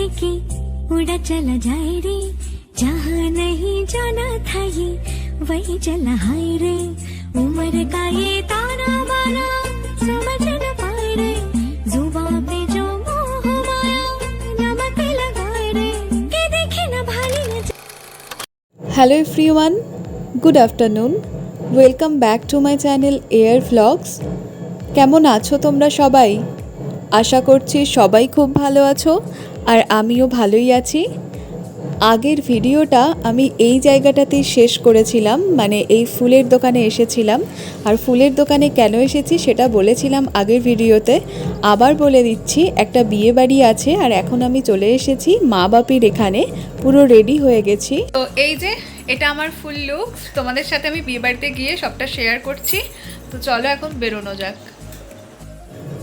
तो पंख लेके उड़ा चला जाए रे जहाँ नहीं जाना था ये वही चला हाय रे उम्र का ये ताना बाना समझ न पाए रे जुबा पे जो मोह माया नमक लगाए रे के देखे न भाली न hello everyone good afternoon welcome back to my channel air vlogs কেমন আছো তোমরা সবাই আশা করছি সবাই খুব ভালো আছো আর আমিও ভালোই আছি। আগের ভিডিওটা আমি এই জায়গাটাতেই শেষ করেছিলাম মানে এই ফুলের দোকানে এসেছিলাম। আর ফুলের দোকানে কেন এসেছি সেটা বলেছিলাম আগের ভিডিওতে। আবার বলে দিচ্ছি একটা বিয়ে বাড়ি আছে আর এখন আমি চলে এসেছি মা বাপির এখানে পুরো রেডি হয়ে গেছি। তো এই যে এটা আমার ফুল লুক তোমাদের সাথে আমি বিয়ে বাড়িতে গিয়ে সবটা শেয়ার করছি। তো চলো এখন বেরোনো যাক।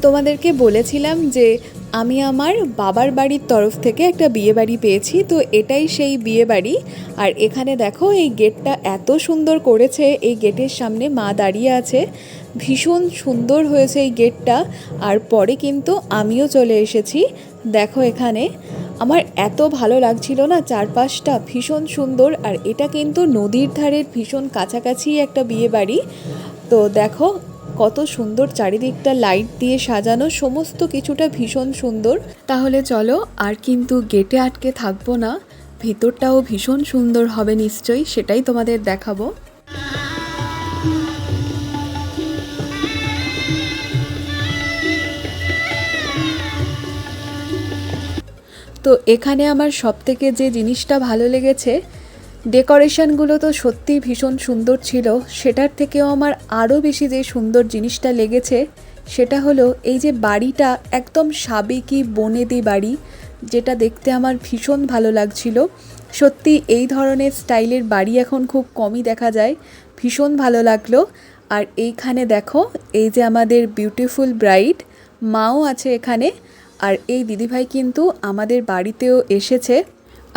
তোমাদেরকে বলেছিলাম যে আমি আমার বাবার বাড়ির তরফ থেকে একটা বিয়ে বাড়ি পেয়েছি, তো এটাই সেই বিয়ে বাড়ি। আর এখানে দেখো, এই গেটটা এত সুন্দর করেছে, এই গেটের সামনে মা দাঁড়িয়ে আছে। ভীষণ সুন্দর হয়েছে এই গেটটা, আর পরে কিন্তু আমিও চলে এসেছি। দেখো এখানে, আমার এত ভালো লাগছিল না চারপাশটা ভীষণ সুন্দর, আর এটা কিন্তু নদীর ধারের ভীষণ কাছাকাছি একটা বিয়ে বাড়ি। তো দেখো কত সুন্দর চারিদিকটা লাইট দিয়ে সাজানো, সমস্ত কিছুটা ভীষণ সুন্দর। তাহলে চলো, আর কিন্তু গেটে আটকে থাকব না। ভেতরটাও ভীষণ সুন্দর হবে নিশ্চয়ই, সেটাই তোমাদের দেখাবো। তো এখানে আমার সবথেকে যে জিনিসটা ভালো লেগেছে ডেকোরেশনগুলো তো সত্যি ভীষণ সুন্দর ছিল। সেটার থেকেও আমার আরও বেশি যে সুন্দর জিনিসটা লেগেছে, সেটা হলো এই যে বাড়িটা একদম সাবেকি বনেদি বাড়ি, যেটা দেখতে আমার ভীষণ ভালো লাগছিল। সত্যি এই ধরনের স্টাইলের বাড়ি এখন খুব কমই দেখা যায়, ভীষণ ভালো লাগল। আর এইখানে দেখো, এই যে আমাদের বিউটিফুল ব্রাইড মাও আছে এখানে। আর এই দিদিভাই কিন্তু আমাদের বাড়িতেও এসেছে।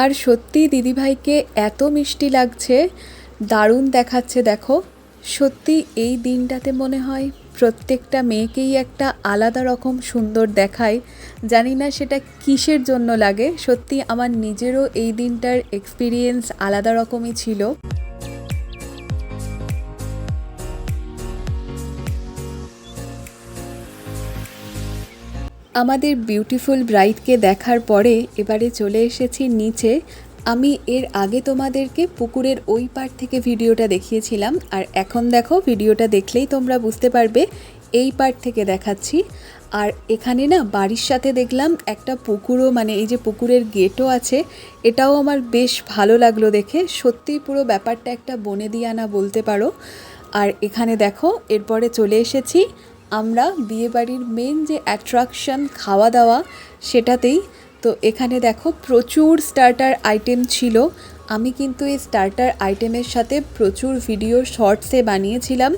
আর সত্যি দিদিভাইকে এত মিষ্টি লাগছে, দারুণ দেখাচ্ছে দেখো। সত্যি এই দিনটাতে মনে হয় প্রত্যেকটা মেয়েকেই একটা আলাদা রকম সুন্দর দেখায়। জানি না সেটা কিসের জন্য লাগে, সত্যি আমার নিজেরও এই দিনটার এক্সপিরিয়েন্স আলাদা রকমই ছিল। আমাদের বিউটিফুল ব্রাইডকে দেখার পরে এবারে চলে এসেছি নিচে। আমি এর আগে তোমাদেরকে পুকুরের ওই পার থেকে ভিডিওটা দেখিয়েছিলাম, আর এখন দেখো ভিডিওটা দেখলেই তোমরা বুঝতে পারবে, এই পার থেকে দেখাচ্ছি। আর এখানে না বাড়ির সাথে দেখলাম একটা পুকুরও মানে এই যে পুকুরের গেটও আছে, এটাও আমার বেশ ভালো লাগল দেখে। সত্যিই পুরো ব্যাপারটা একটা বনে দিয়ে আনা বলতে পারো। আর এখানে দেখো, এরপরে চলে এসেছি আমরা বিয়েবাড়ির মেন যে অ্যাট্রাকশন খাওয়া দাওয়া সেটাতেই, তো এখানে দেখো প্রচুর স্টার্টার আইটেম ছিল। আমি কিন্তু এই স্টার্টার আইটেমের সাথে প্রচুর ভিডিও শর্টসে বানিয়েছিলাম,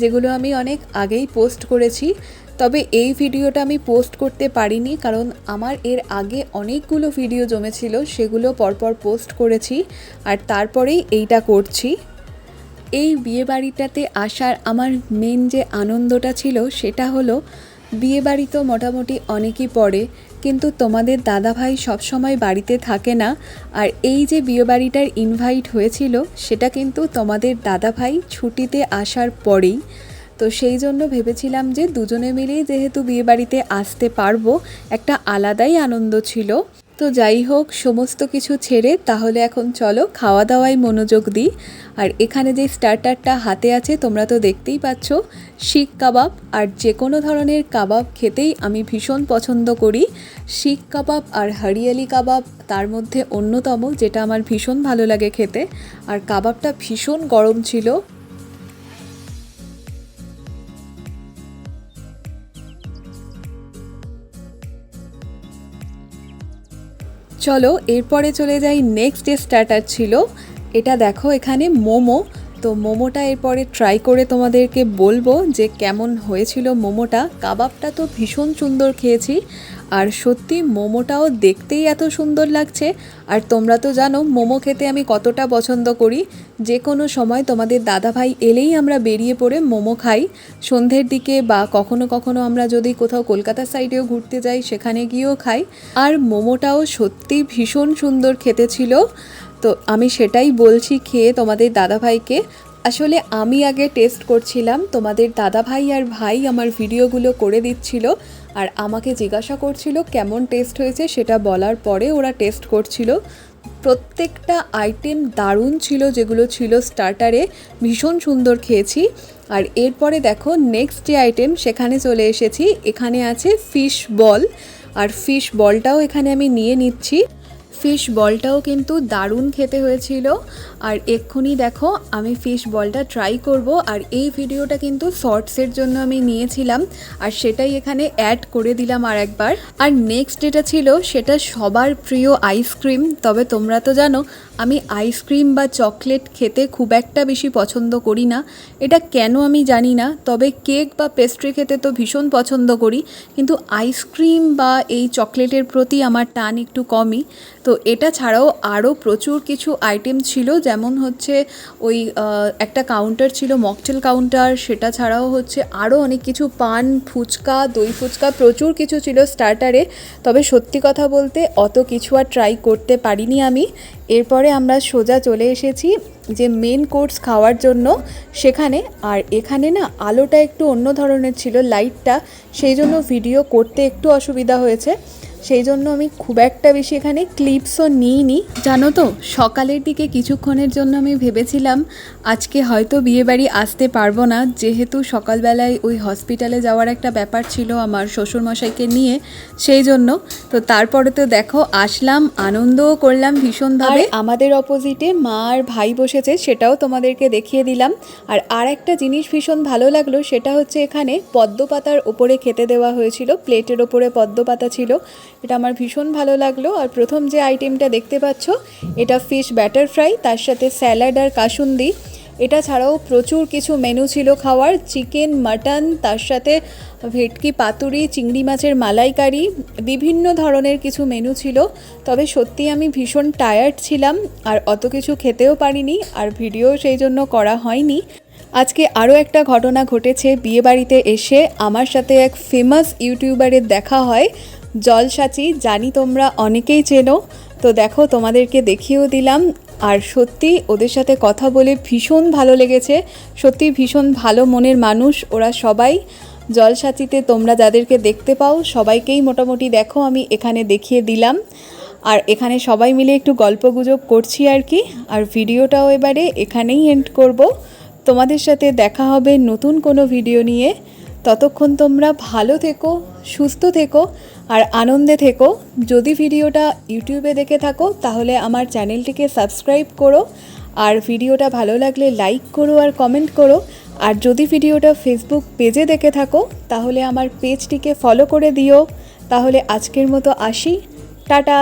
যেগুলো আমি অনেক আগেই পোস্ট করেছি। তবে এই ভিডিওটা আমি পোস্ট করতে পারিনি, কারণ আমার এর আগে অনেকগুলো ভিডিও জমেছিল, সেগুলো পরপর পোস্ট করেছি, আর তারপরেই এইটা করছি। এই বিয়েবাড়িটাতে আসার আমার মেন যে আনন্দটা ছিল সেটা হলো, বিয়েবাড়ি তো মোটামুটি অনেকই পড়ে, কিন্তু তোমাদের দাদাভাই সবসময় বাড়িতে থাকে না, আর এই যে বিয়েবাড়িটার ইনভাইট হয়েছিল, সেটা কিন্তু তোমাদের দাদাভাই ছুটিতে আসার পরেই। তো সেই জন্য ভেবেছিলাম যে দুজনে মিলেই যেহেতু বিয়েবাড়িতে আসতে পারব, একটা আলাদাই আনন্দ ছিল। তো যাই হোক, সমস্ত কিছু ছেড়ে তাহলে এখন চলো খাওয়া দাওয়ায় মনোযোগ দিই। আর এখানে যে স্টার্টারটা হাতে আছে, তোমরা তো দেখতেই পাচ্ছ, শিখ কাবাব। আর যে কোনো ধরনের কাবাব খেতেই আমি ভীষণ পছন্দ করি। শিখ কাবাব আর হরিয়ালি কাবাব, তার মধ্যে অন্যতম, যেটা আমার ভীষণ ভালো লাগে খেতে। আর কাবাবটা ভীষণ গরম ছিল। চলো, এরপরে চলে যাই নেক্সট যে স্টার্টার ছিল। এটা দেখো এখানে মোমো। তো মোমোটা এরপরে ট্রাই করে তোমাদেরকে বলব যে কেমন হয়েছিল মোমোটা। কাবাবটা তো ভীষণ সুন্দর খেয়েছি। আর সত্যি মোমোটাও দেখতেই এত সুন্দর লাগছে। আর তোমরা তো জানো, মোমো খেতে আমি কতটা পছন্দ করি। যে কোনো সময় তোমাদের দাদাভাই এলেই আমরা বেরিয়ে পড়ে মোমো খাই। সন্ধ্যের দিকে বা কখনো কখনো আমরা যদি কোথাও কলকাতা সাইডেও ঘুরতে যাই, সেখানে গিয়েও খাই। আর মোমোটাও সত্যি ভীষণ সুন্দর খেতে ছিল। তো আমি সেটাই বলছি খেয়ে তোমাদের দাদাভাইকে। আসলে আমি আগে টেস্ট করছিলাম, তোমাদের দাদাভাই আর ভাই আমার ভিডিওগুলো করে দিচ্ছিল। আর আমাকে জিজ্ঞাসা করছিল কেমন টেস্ট হয়েছে, সেটা বলার পরে ওরা টেস্ট করছিল। প্রত্যেকটা আইটেম দারুণ ছিল, যেগুলো ছিল স্টার্টারে, ভীষণ সুন্দর খেয়েছি। আর এরপরে দেখো নেক্সট যে আইটেম সেখানে চলে এসেছি। এখানে আছে ফিশ বল আর ফিশ বলটাও এখানে আমি নিয়ে নিচ্ছি। ফিশ বলটাও কিন্তু দারুণ খেতে হয়েছিল। আর এক্ষুনি দেখো, আমি ফিশ বলটা ট্রাই করব। আর এই ভিডিওটা কিন্তু শর্টসের জন্য আমি নিয়েছিলাম। আর সেটাই এখানে অ্যাড করে দিলাম আর একবার। আর নেক্সট যেটা ছিল, সেটা সবার প্রিয় আইসক্রিম তবে তোমরা তো জানো, আমি আইসক্রিম বা চকলেট খেতে খুব একটা বেশি পছন্দ করি না। এটা কেন আমি জানি না, তবে কেক বা পেস্ট্রি খেতে তো ভীষণ পছন্দ করি। কিন্তু আইসক্রিম বা এই চকলেটের প্রতি আমার টান একটু কমই। তো এটা ছাড়াও আরও প্রচুর কিছু আইটেম ছিল, যেমন হচ্ছে ওই একটা কাউন্টার ছিল মকটেল কাউন্টার সেটা ছাড়াও হচ্ছে আরও অনেক কিছু পান, ফুচকা, দই ফুচকা, প্রচুর কিছু ছিল স্টার্টারে তবে সত্যি কথা বলতে অত কিছু আর ট্রাই করতে পারিনি আমি। এরপরে আমরা সোজা চলে এসেছি যে মেন কোর্স খাওয়ার জন্য। সেখানে, আর এখানে না আলোটা একটু অন্য ধরনের ছিল লাইটটা সেই জন্য ভিডিও করতে একটু অসুবিধা হয়েছে। সেই জন্য আমি খুব একটা বেশি এখানে ক্লিপসও নিইনি। জানো তো, সকালের দিকে কিছুক্ষণের জন্য আমি ভেবেছিলাম আজকে হয়তো বিয়েবাড়ি আসতে পারব না। যেহেতু সকালবেলায় ওই হসপিটালে যাওয়ার একটা ব্যাপার ছিল আমার শ্বশুরমশাইকে নিয়ে, সেই জন্য। তো তারপরে তো দেখো, আসলাম, আনন্দও করলাম ভীষণভাবে। আমাদের অপোজিটে মা আর ভাই বসেছে, সেটাও তোমাদেরকে দেখিয়ে দিলাম। আর আর একটা জিনিস ভীষণ ভালো লাগল, সেটা হচ্ছে এখানে পদ্ম পাতার ওপরে খেতে দেওয়া হয়েছিল প্লেটের ওপরে পদ্ম পাতা ছিল। এটা আমার ভীষণ ভালো লাগল। আর প্রথম যে আইটেমটা দেখতে পাচ্ছ, এটা ফিশ ব্যাটার ফ্রাই তার সাথে স্যালাড আর কাসুন্দি। এটা ছাড়াও প্রচুর কিছু মেনু ছিল খাওয়ার। চিকেন মাটন তার সাথে ভেটকি, পাতুরি, চিংড়ি মাছের মালাইকারি, বিভিন্ন ধরনের কিছু মেনু ছিল। তবে সত্যি আমি ভীষণ টায়ার্ড ছিলাম, আর অত কিছু খেতেও পারিনি, আর ভিডিও সেই জন্য করা হয়নি। আজকে আরও একটা ঘটনা ঘটেছে বিয়েবাড়িতে এসে। আমার সাথে এক ফেমাস ইউটিউবারের দেখা হয়, জলসাচি। জানি তোমরা অনেকেই চেনো। তো দেখো, তোমাদেরকে দেখিয়েও দিলাম। আর সত্যি, ওদের সাথে কথা বলে ভীষণ ভালো লেগেছে। সত্যি ভীষণ ভালো মনের মানুষ ওরা সবাই। জলসাচিতে তোমরা যাদেরকে দেখতে পাও, সবাইকেই মোটামুটি দেখো, আমি এখানে দেখিয়ে দিলাম। আর এখানে সবাই মিলে একটু গল্পগুজব করছি আর কি। আর ভিডিওটাও এবারে এখানেই এন্ড করব। তোমাদের সাথে দেখা হবে নতুন কোনো ভিডিও নিয়ে। ততক্ষণ তোমরা ভালো থেকো, সুস্থ থেকো, আর আনন্দে থেকো। যদি ভিডিওটা ইউটিউবে দেখে থাকো, তাহলে আমার চ্যানেলটিকে সাবস্ক্রাইব করো। আর ভিডিওটা ভালো লাগলে লাইক করো আর কমেন্ট করো। আর যদি ভিডিওটা ফেসবুক পেজে দেখে থাকো, তাহলে আমার পেজটিকে ফলো করে দিও। তাহলে আজকের মতো আসি। টাটা!